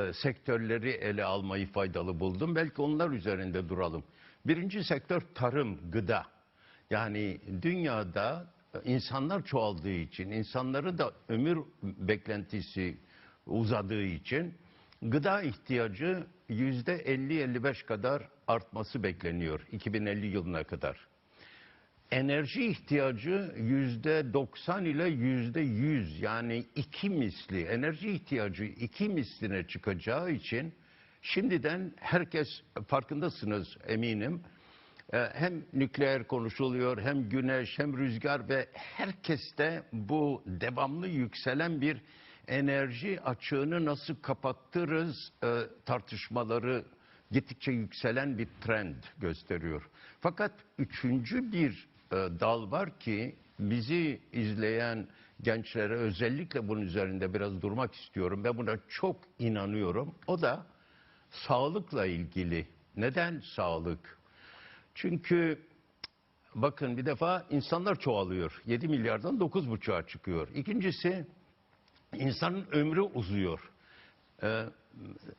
e, sektörleri ele almayı faydalı buldum. Belki onlar üzerinde duralım. Birinci sektör tarım, gıda. Yani dünyada insanlar çoğaldığı için, insanları da ömür beklentisi uzadığı için gıda ihtiyacı yüzde 50-55 kadar artması bekleniyor 2050 yılına kadar. Enerji ihtiyacı yüzde 90 ile yüzde 100 yani iki misli enerji ihtiyacı iki misline çıkacağı için şimdiden herkes farkındasınız eminim. Ee, Hem nükleer konuşuluyor hem güneş hem rüzgar ve herkeste bu devamlı yükselen bir enerji açığını nasıl kapattırız e, tartışmaları gittikçe yükselen bir trend gösteriyor. Fakat üçüncü bir e, dal var ki bizi izleyen gençlere özellikle bunun üzerinde biraz durmak istiyorum. Ben buna çok inanıyorum. O da sağlıkla ilgili. Neden sağlık? Çünkü bakın bir defa insanlar çoğalıyor. 7 milyardan 9,5'a çıkıyor. İkincisi insanın ömrü uzuyor. Ee,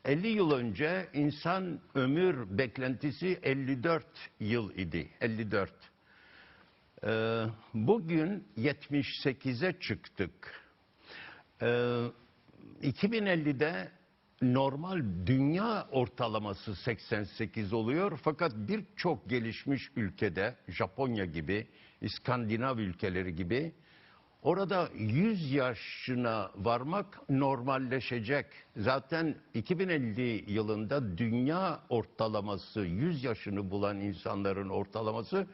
50 yıl önce insan ömür beklentisi 54 yıl idi. 54. Ee, bugün 78'e çıktık. Ee, 2050'de normal dünya ortalaması 88 oluyor. Fakat birçok gelişmiş ülkede Japonya gibi, İskandinav ülkeleri gibi Orada 100 yaşına varmak normalleşecek. Zaten 2050 yılında dünya ortalaması 100 yaşını bulan insanların ortalaması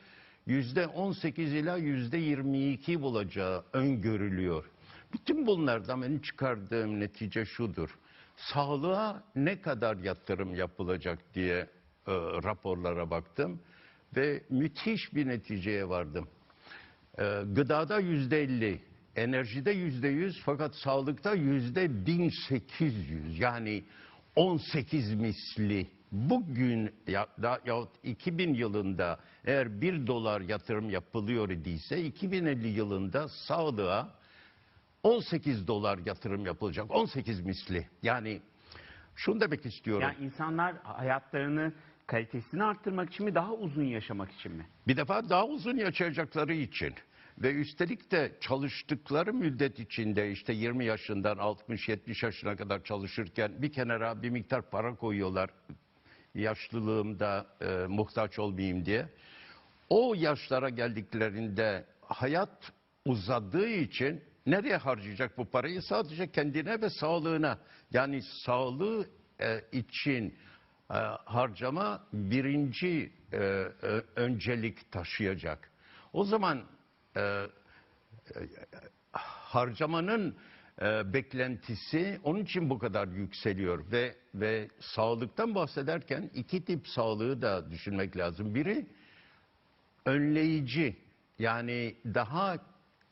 yüzde 18 ila yüzde 22 bulacağı öngörülüyor. Bütün bunlardan benim çıkardığım netice şudur. Sağlığa ne kadar yatırım yapılacak diye e, raporlara baktım ve müthiş bir neticeye vardım. Ee, gıdada yüzde elli, enerjide yüzde yüz fakat sağlıkta yüzde bin sekiz yüz yani 18 misli. Bugün ya, da, yahut 2000 yılında eğer bir dolar yatırım yapılıyor idiyse 2050 yılında sağlığa 18 dolar yatırım yapılacak. 18 misli. Yani şunu demek istiyorum. Yani insanlar hayatlarını kalitesini arttırmak için mi daha uzun yaşamak için mi? Bir defa daha uzun yaşayacakları için ve üstelik de çalıştıkları müddet içinde işte 20 yaşından 60-70 yaşına kadar çalışırken bir kenara bir miktar para koyuyorlar yaşlılığımda e, muhtaç olmayayım diye. O yaşlara geldiklerinde hayat uzadığı için nereye harcayacak bu parayı? Sadece kendine ve sağlığına. Yani sağlığı e, için e, harcama birinci e, e, öncelik taşıyacak. O zaman e, e, harcamanın e, beklentisi onun için bu kadar yükseliyor ve ve sağlıktan bahsederken iki tip sağlığı da düşünmek lazım. Biri önleyici yani daha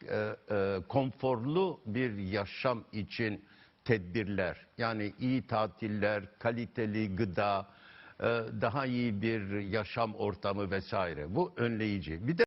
e, e, konforlu bir yaşam için tedbirler yani iyi tatiller, kaliteli gıda, e, daha iyi bir yaşam ortamı vesaire. Bu önleyici. Bir de